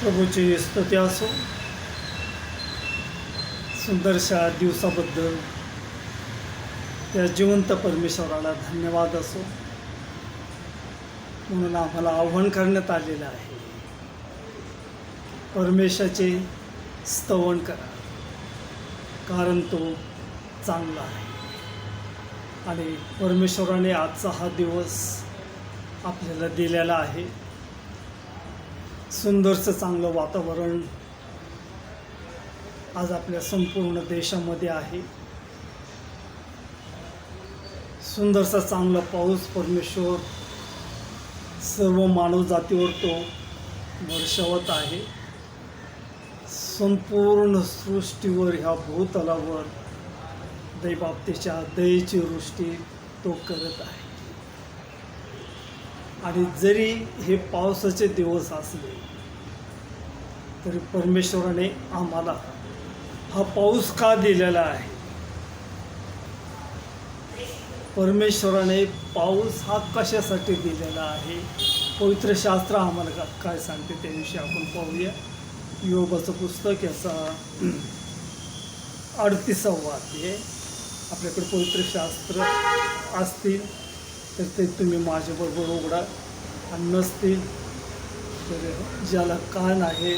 प्रभूची स्तुती असो. सुंदरशा दिवसाबद्दल त्या जिवंत परमेश्वराला धन्यवाद असो. म्हणून आम्हाला आव्हान करण्यात आलेलं आहे. परमेश्वराचे स्तवन करा. कारण तो चांगला आहे. आणि परमेश्वराने आजचा हा दिवस आपल्याला दिलेला आहे. सुंदरचं चांगलं वातावरण आज आपल्या संपूर्ण देशामध्ये आहे. सुंदरसा चांगला पाऊस परमेश्वर सर्व मानव जातीवर तो वर्षवत आहे. संपूर्ण सृष्टीवर ह्या भूतलावर दैबाबतीच्या दयेची वृष्टी तो करत आहे. आणि जरी हे पावसाचे दिवस असले तरी परमेश्वराने आम्हाला हा पाऊस का दिलेला आहे? परमेश्वराने पाऊस हा कशासाठी दिलेला आहे? पवित्र शास्त्र आम्हाला का काय सांगते त्याविषयी आपण पाहूया. योगाचं पुस्तक याचा अडतीसावा आहे आपल्याकडे पवित्र शास्त्र असतील. तर ते तुम्ही माझ्याबरोबर उघडा. आणि नसतील तर ज्याला कान आहे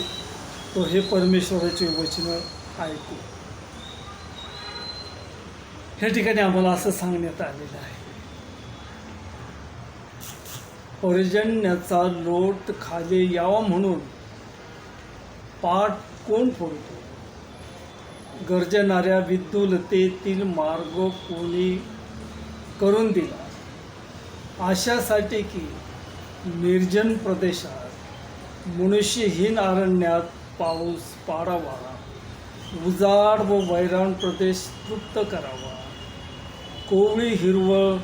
तो हे परमेश्वराचे वचनं ऐकू. ह्या ठिकाणी आम्हाला असं सांगण्यात आलेलं आहे. पर्जन्याचा लोट खाली यावा म्हणून पाठ कोण फोडतो? गरजणाऱ्या विद्युलतेतील मार्ग कोणी करून दिला? अशासाठी की निर्जन प्रदेशात मनुष्यहीन अरण्यात पाऊस पाडावा उजाड व वैराण प्रदेश तृप्त करावा कोवळी हिरवळ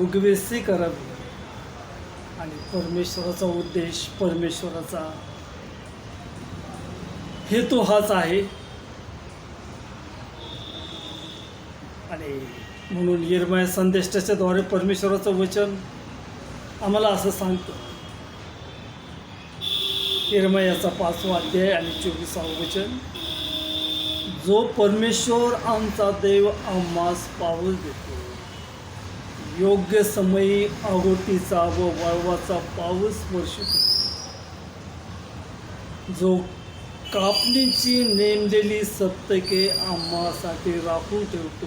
उगवेसी करावी. आणि परमेश्वराचा उद्देश परमेश्वराचा हेतू हाच आहे. आणि म्हणून येरमया संदेष्टाच्याद्वारे परमेश्वराचं वचन आम्हाला असं सांगतं. येरमायाचा पाचवा अध्याय आणि चोवीसावं वचन जो परमेश्वर आमचा देव आम्हास पाऊस देतो योग्य समयी आगोटीचा व वळवाचा पाऊस वर्षितो. जो कापणीची नेमलेली सप्तके आम्हासाठी राखून ठेवतो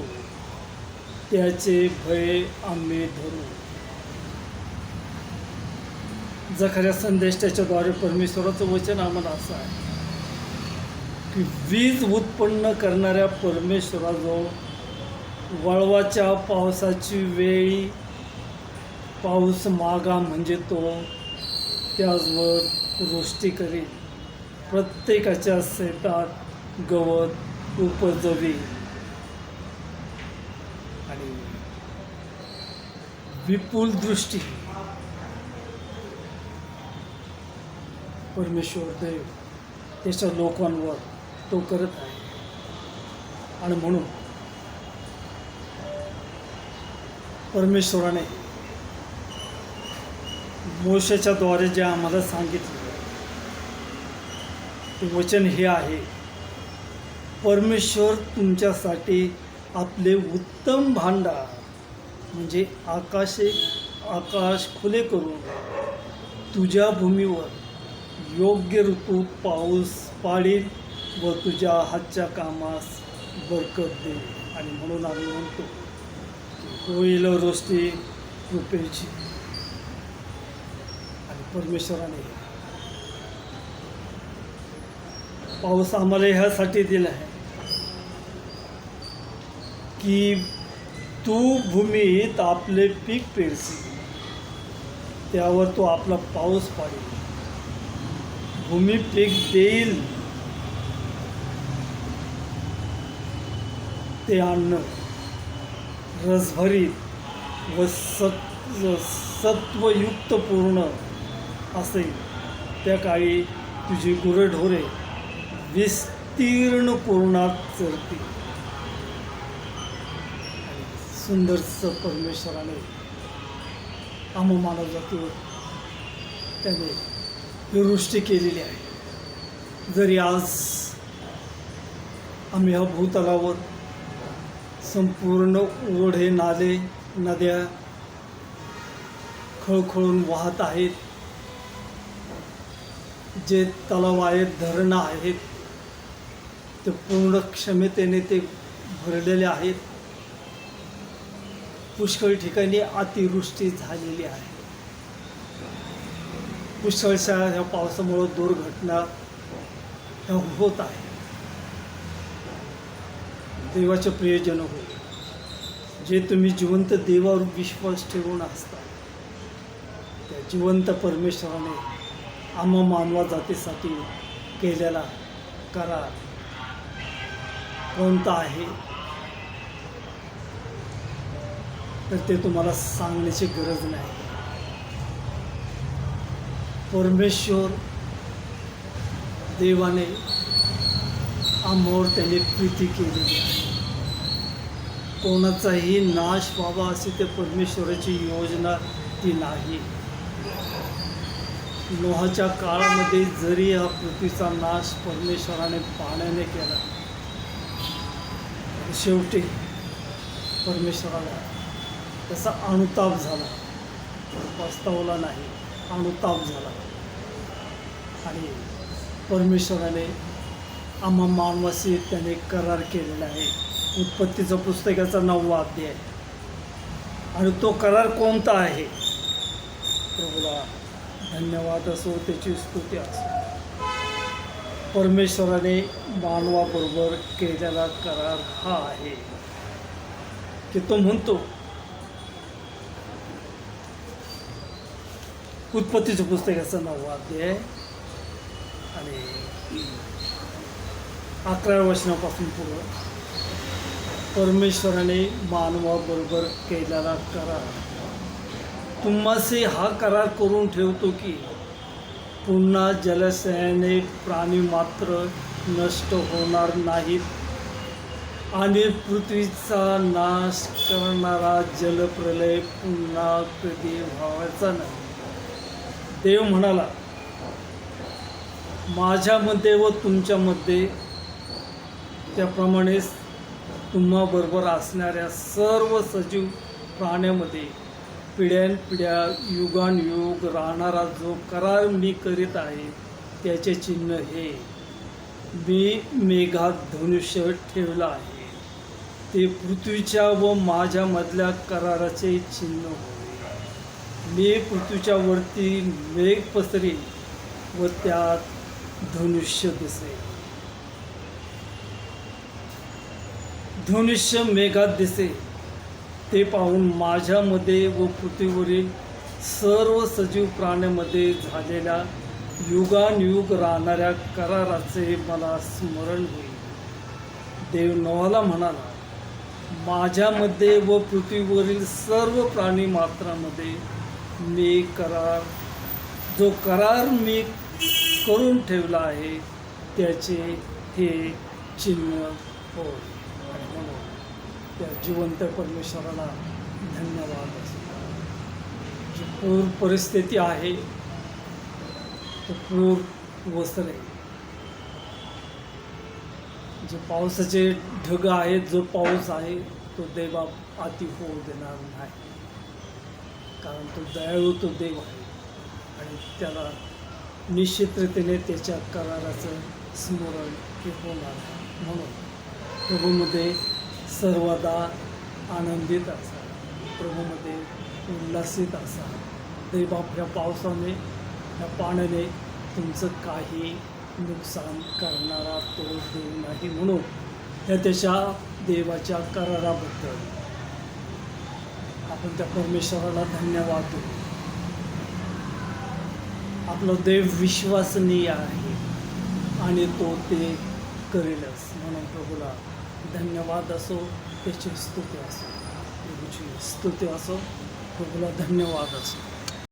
त्याचे भय आम्ही धरू. जखऱ्या संदेशाच्याद्वारे परमेश्वराचं वचन आम्हाला असं आहे की वीज उत्पन्न करणाऱ्या परमेश्वराजवळ वळवाच्या पावसाची वेळी पाऊस मागा म्हणजे तो त्याचवर वृष्टी करी प्रत्येकाच्या शेतात गवत उपजवी. आणि विपुल दृष्टी. परमेश्वर देव त्याच्या लोकांवर तो करत आहे. आणि म्हणून परमेश्वराने मोशाच्या द्वारे जे आम्हाला सांगितलं ते वचन हे आहे परमेश्वर तुमच्यासाठी आपले उत्तम भांडार म्हणजे आकाशे आकाश खुले करून तुझ्या भूमीवर योग्य ऋतूत पाऊस पाडील व तुझ्या हातच्या कामास बरकत देईल. आणि म्हणून आम्ही म्हणतो होईल रोष्टी कृपेची आणि परमेश्वराने पाऊस आम्हाला ह्यासाठी दिला आहे. की तू भूमीत आपले पीक पेरसी त्यावर तो आपला पाऊस पाडेल. भूमी पीक देईल. ते अन्न रसभरीत व सत् सत्वयुक्त पूर्ण असेल. त्या काळी तुझी गुरढोरे विस्तीर्ण पूर्णात चरतील. सुंदरचं परमेश्वराने आम मानव जातीवर त्याने दुरुष्टी वृष्टी केलेली आहे. जरी आज आम्ही ह्या भूतलावर संपूर्ण ओढे नाले नद्या खळखळून वाहत आहेत जे तलाव आहेत धरणं आहेत ते पूर्ण क्षमतेने ते भरलेले आहेत पुष्कळ ठिकाणी अतिवृष्टी झालेली आहे. पुष्कळशा ह्या पावसामुळं दुर्घटना ह्या होत आहे. देवाचे प्रियजन हो जे तुम्ही जिवंत देवावर विश्वास ठेवून असता त्या जिवंत परमेश्वराने आम्हा मानवा जातीसाठी केलेला करार कोणता आहे? तर ते तुम्हाला सांगण्याची गरज नाही. परमेश्वर देवाने आम्हावर त्याने प्रीती केलेली आहे कोणाचाही नाश व्हावा अशी ते परमेश्वराची योजना ती नाही. लोहाच्या काळामध्ये जरी हा पृथ्वीचा नाश परमेश्वराने पाण्याने केला शेवटी परमेश्वराला त्याचा अनुताप झाला. पस्तावला नाही अनुताप झाला. आणि परमेश्वराने आम्हा मानवाशी त्याने करार केलेला आहे. उत्पत्तीचं पुस्तकाचा नववा अध्याय. आणि तो करार कोणता आहे? प्रभूला धन्यवाद असो त्याची स्तुती असो. परमेश्वराने मानवाबरोबर केलेला करार हा आहे. की तो म्हणतो उत्पत्तीचं पुस्तकाचं नववा अध्याय आणि अकराव्या वचनापासून पुढं. परमेश्वराने मानवाबरोबर केलेला करार. तुम्हाशी हा करार करून ठेवतो की पुन्हा जलाशयाने प्राणी मात्र नष्ट होणार नाहीत. आणि पृथ्वीचा नाश करणारा जलप्रलय पुन्हा कधी व्हावायचा नाही. देव म्हणाला माझ्यामध्ये व तुमच्यामध्ये त्याप्रमाणेच तुम्हाबरोबर असणाऱ्या सर्व सजीव प्राण्यामध्ये पिढ्यानपिढ्या युगानयुग राहणारा जो करार मी करीत आहे त्याचे चिन्ह हे मी मेघात धनुष्य ठेवलं आहे. ते पृथ्वीच्या व माझ्यामधल्या कराराचे चिन्ह होते मी पृथ्वीच्या वरती मेघ पसरी व त्यात धनुष्य दिसे धनुष्य मेघात दिसे ते पाहून माझ्यामध्ये व पृथ्वीवरील सर्व सजीव प्राण्यामध्ये झालेल्या युगानयुग राहणाऱ्या कराराचे मला स्मरण होईल. देव नवाला म्हणाला माझ्यामध्ये व पृथ्वीवरील सर्व प्राणी मात्रामध्ये मी करार जो करार मी करून ठेवला आहे त्याचे हे चिन्ह हो म्हणून त्या जिवंत परमेश्वराला धन्यवाद. जी पूर परिस्थिती आहे तो पूर वसरे जे पावसाचे ढग आहेत जो पाऊस आहे तो देवा अति होऊ देणार नाही. कारण तो दयाळू तो देव आहे. आणि त्याला निश्चितरीतीने त्याच्या कराराचं स्मरण हे होणार म्हणून प्रभूमध्ये सर्वदा आनंदित असा प्रभूमध्ये उल्हासित असा. देवबाप ह्या पावसाने ह्या पाण्याने तुमचं काही नुकसान करणारा तो देव नाही म्हणून ह्या त्याच्या देवाच्या कराराबद्दल आपण त्या परमेश्वराला धन्यवाद देऊ. आपला देव विश्वसनीय आहे आणि तो ते करेलच. म्हणून प्रभूला धन्यवाद असो त्याची स्तुती असो. प्रभूची स्तुती असो प्रभूला धन्यवाद असो.